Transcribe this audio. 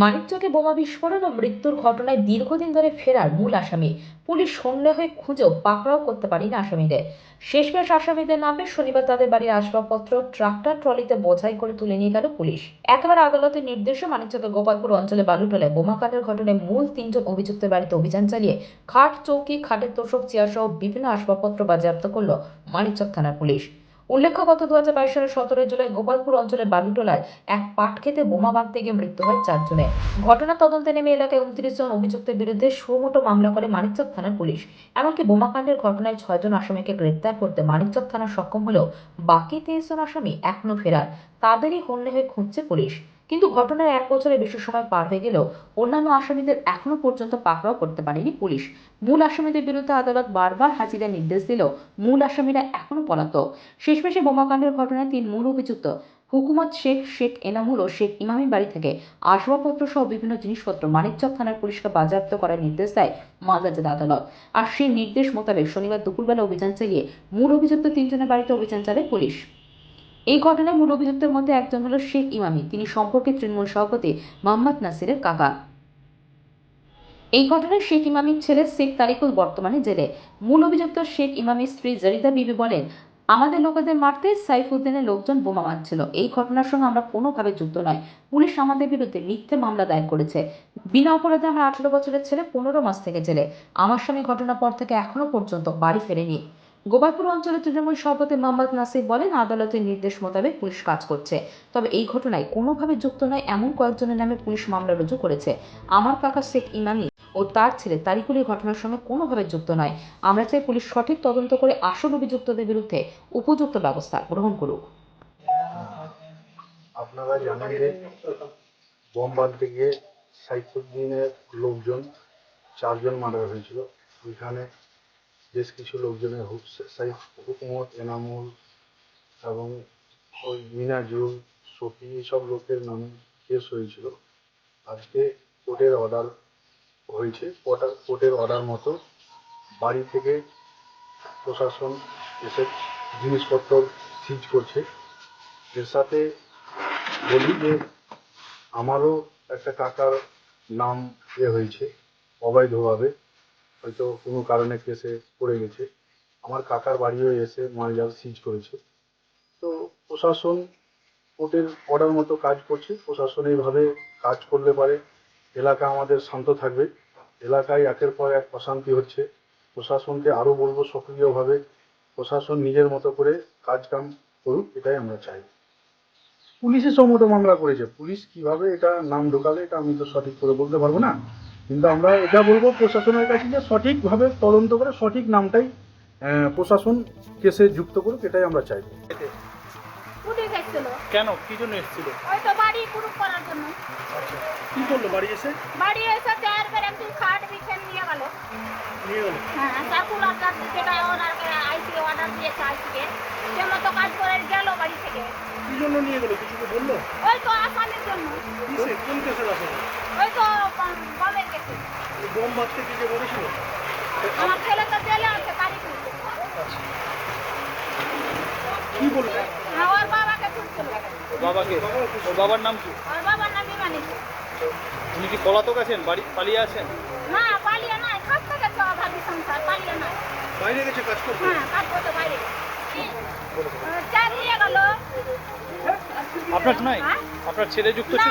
মানিকচকে বোমা বিস্ফোরণ ও মৃত্যুর ঘটনায় দীর্ঘদিন ধরে ফেরার মূল আসামি। পুলিশ সন্দেহে খুঁজেও পাকড়াও করতে পারেনি আসামিদের। শেষমেশ আসামিদের নামে শনিবার তাদের বাড়ির আসবাবপত্র, ট্রাক্টর, ট্রলিতে বোঝাই করে তুলে নিয়ে গেল পুলিশ। একেবারে আদালতের নির্দেশে মানিকচকের গোপালপুর অঞ্চলে বালুটলায় বোমাকাণ্ডের ঘটনায় মূল তিনজন অভিযুক্তের বাড়িতে অভিযান চালিয়ে খাট, চৌকি, খাটের তোষক চেয়ার সহ বিভিন্ন আসবাবপত্র বাজেয়াপ্ত করল মানিকচক থানার পুলিশ। উল্লেখ্য গত দু হাজার বাইশ সালের সতেরো জুলাই গোপালপুর অঞ্চলের বালুটোলায় এক পাট খেতে বোমা বাঁধতে গিয়ে মৃত্যু হয় চারজনের ঘটনা তদন্তে নেমে এলাকায় উনত্রিশ জন অভিযুক্তের বিরুদ্ধে সুমোটো মামলা করে মানিকচক থানার পুলিশ। এমনকি বোমাকাণ্ডের ঘটনায় ছয়জন আসামিকে গ্রেপ্তার করতে মানিকচক থানা সক্ষম হলেও বাকি তেইশ জন আসামি এখনও ফেরার। তাদেরই হন্যে হয়ে খুঁজছে পুলিশ। কিন্তু ঘটনার এক বছরের বেশি সময় পার হয়ে গেলেও অন্যান্য আসামিদের এখনও পর্যন্ত পাকড়াও করতে পারেনি পুলিশ। মূল আসামিদের বিরুদ্ধে আদালত বারবার হাজিরার নির্দেশ দিলেও মূল আসামিরা এখনও পলাতক। শেষমেশে বোমাকাণ্ডের ঘটনায় তিন মূল অভিযুক্ত হুকুমত শেখ শেখ এনামুল ও শেখ ইমামি বাড়ি থেকে আসবাবপত্র সহ বিভিন্ন জিনিসপত্র মানিকচক থানার পুলিশকে বাজেয়াপ্ত করার নির্দেশ দেয় মাদাজেদ আদালত। আর সেই নির্দেশ মোতাবেক শনিবার দুপুরবেলা অভিযান চালিয়ে মূল অভিযুক্ত তিনজনের বাড়িতে অভিযান চালায় পুলিশ। এই ঘটনায় মূল অভিযুক্তের মধ্যে একজন হলো শেখ ইমামি। তিনি সম্পর্কে তৃণমূল সভাপতি মোহাম্মদ নাসিরের কাকা। এই ঘটনায় শেখ ইমামির ছেলে শেখ তারিকুল বর্তমানে জেলে। মূল অভিযুক্ত শেখ ইমামির স্ত্রী জরিদা বিবি বলেন, আমাদের লোকেদের মারতে সাইফুদ্দিনের লোকজন বোমা মারছিল। এই ঘটনার সঙ্গে আমরা কোনোভাবে যুক্ত নয়। পুলিশ আমাদের বিরুদ্ধে মিথ্যে মামলা দায়ের করেছে। বিনা অপরাধে আমার আঠারো বছরের ছেলে পনেরো মাস থেকে জেলে। আমার স্বামী ঘটনার পর থেকে এখনও পর্যন্ত বাড়ি ফেরেনি। গোপালপুর অঞ্চলের তৃণমূল সভাপতি মোহাম্মদ নাসির বলেন, আদালতের নির্দেশ মোতাবেক পুলিশ কাজ করছে। তবে এই ঘটনায় কোনোভাবে যুক্ত নয়, এমন কয়েকজনের নামে পুলিশ মামলা রুজু করেছে। আমার কাকা শেখ ইমামি ও তার ছেলে তারিকুল ঘটনার সঙ্গে কোনোভাবে যুক্ত নয়। আমরা চাই পুলিশ সঠিক তদন্ত করে আসল অভিযুক্তদের বিরুদ্ধে উপযুক্ত ব্যবস্থা গ্রহণ করুক। আপনারা জানেন যে বোমবার থেকে সাইফুদ্দিনের লোকজন চারজন মারা হয়েছিল। ওইখানে বেশ কিছু লোকজনের হুকুমত, এনামুল এবং ওই মিনাজুল সফি সব লোকের নামে কেস হয়েছিল। আজকে কোর্টের অর্ডার হয়েছে। কোর্টার, কোর্টের অর্ডার মতো বাড়ি থেকে প্রশাসন এসে জিনিসপত্র সিজ করছে। এর সাথে বলি যে আমারও একটা কাকার নাম এ হয়েছে, অবৈধভাবে। হয়তো কোনো কারণে কেসে পড়ে গেছে। আমার কাকার বাড়িও এসে মালজাল সিজ করেছে। তো প্রশাসন কোর্টের অর্ডার মতো কাজ করছে। প্রশাসন এইভাবে কাজ করলে পারে। এলাকা আমাদের শান্ত থাকবে। এলাকায় একের পর এক অশান্তি হচ্ছে। প্রশাসনকে আরও বলব সক্রিয়ভাবে। প্রশাসন নিজের মতো করে কাজ কাম করুক, এটাই আমরা চাই। পুলিশের সম্মত মামলা করেছে। পুলিশ কীভাবে এটা নাম ঢোকালে এটা আমি তো সঠিক করে বলতে পারব না। কিন্তু আমরা এটা বলব প্রশাসনের কাছে যে সঠিকভাবে তদন্ত করে সঠিক নামটাই প্রশাসন কেসে যুক্ত করুক এটাই আমরা চাইব কেন? কি জন্য এসেছিল? ওই তো বাড়ি পুরুষ করার জন্য। কি করল? বাড়ি এসে? বাড়ি এসে চেয়ার বের একটু খাট বিছেন নিয়ে গেল। নিয়ে গেল? হ্যাঁ সার্কুলার যেটা ওনারকে আইসি অর্ডার দিয়েছে আইসিকে। সে মতো কাজ করে গেল বাড়ি থেকে। কি জন্য নিয়ে গেলো? কিছু কি বলল? ওই তো আসামির জন্য। কোন কেসের আছে ওই তো বোম মারতে কি যে বলেছিল? আমার ছেলে তো জেলে আছে কারিপুর কি বলবে হ্যাঁ বাবাকে ছুটছিল বাবাকে? ওর বাবার নাম কি? ওর বাবার নাম বিমানি উনি কি পলাতক আছেন? বাড়ি পালিয়ে আছেন? না পালিয়ে নাই কাজ থেকে ছ সংসার পালিয়ে নাই বাইরে গেছে কাজ করতে? হ্যাঁ কাজ করতে বাইরে চার গেল। আপনার নাই? হ্যাঁ? আপনার ছেলে যুক্ত ছিল?